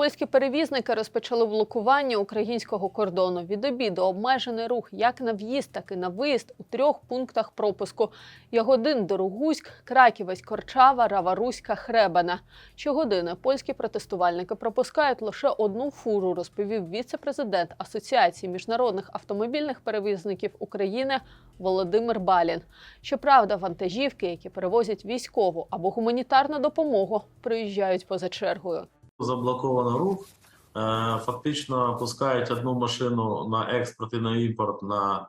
Польські перевізники розпочали блокування українського кордону. Від обіду обмежений рух як на в'їзд, так і на виїзд у трьох пунктах пропуску: Ягодин, Дорогуськ, Краківець, Корчава, Раваруська, Хребена. Щогодини польські протестувальники пропускають лише одну фуру, розповів віце-президент Асоціації міжнародних автомобільних перевізників України Володимир Балін. Щоправда, вантажівки, які перевозять військову або гуманітарну допомогу, проїжджають поза чергою. Заблоковано рух. Е, Фактично пускають одну машину на експорт і на імпорт на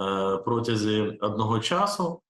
е, протязі одного часу.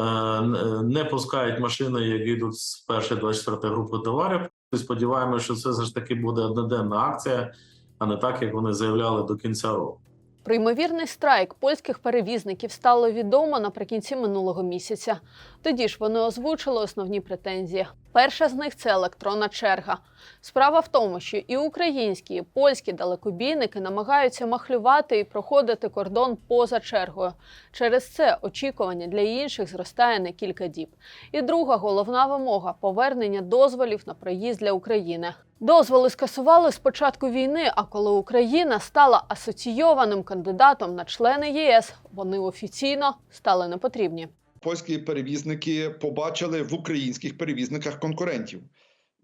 Е, Не пускають машини, які йдуть з першої 24 групи товарів. Сподіваємося, що це все ж таки буде одноденна акція, а не так, як вони заявляли до кінця року. Про ймовірний страйк польських перевізників стало відомо наприкінці минулого місяця. Тоді ж вони озвучили основні претензії. Перша з них це електронна черга. Справа в тому, що і українські, і польські далекобійники намагаються махлювати і проходити кордон поза чергою. Через це очікування для інших зростає на кілька діб. І друга головна вимога повернення дозволів на проїзд для України. Дозволи скасували з початку війни. А коли Україна стала асоційованим кандидатом на члени ЄС, вони офіційно стали непотрібні. польські перевізники побачили в українських перевізниках конкурентів.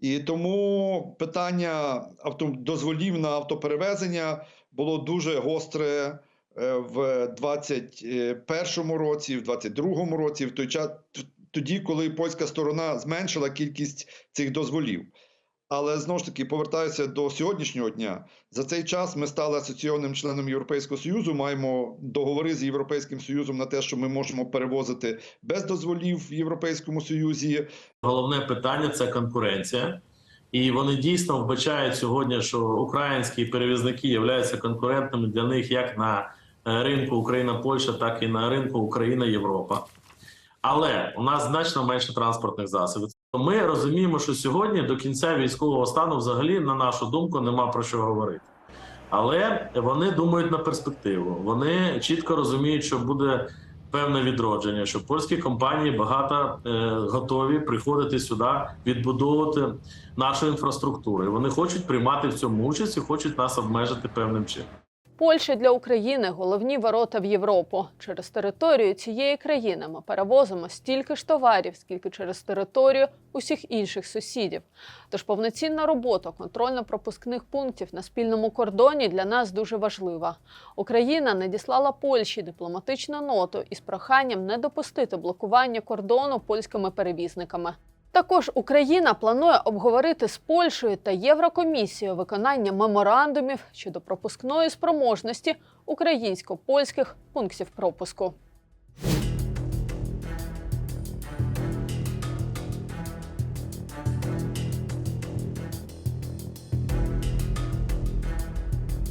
І тому питання дозволів на автоперевезення було дуже гостре е, в 21 році, в 22 році, в той час, тоді, коли польська сторона зменшила кількість цих дозволів. Але знову ж таки повертаюся до сьогоднішнього дня. За цей час ми стали асоційованим членом Європейського Союзу. Маємо договори з Європейським Союзом на те, що ми можемо перевозити без дозволів в Європейському Союзі. Головне питання це конкуренція. І вони дійсно вбачають сьогодні, що українські перевізники являються конкурентними для них як на е, ринку Україна-Польща, так і на ринку Україна-Європа. Але у нас значно менше транспортних засобів. Ми розуміємо, що сьогодні до кінця військового стану, взагалі, на нашу думку, нема про що говорити. Але вони думають на перспективу. Вони чітко розуміють, що буде певне відродження, що польські компанії багато е, готові приходити сюди, відбудовувати нашу інфраструктуру. І вони хочуть приймати в цьому участь і хочуть нас обмежити певним чином. Польща для України головні ворота в Європу. Через територію цієї країни ми перевозимо стільки ж товарів, скільки через територію усіх інших сусідів. Тож повноцінна робота контрольно-пропускних пунктів на спільному кордоні для нас дуже важлива. Україна надіслала Польщі дипломатичну ноту із проханням не допустити блокування кордону польськими перевізниками. Також Україна планує обговорити з Польщею та Єврокомісією виконання меморандумів щодо пропускної спроможності українсько-польських пунктів пропуску.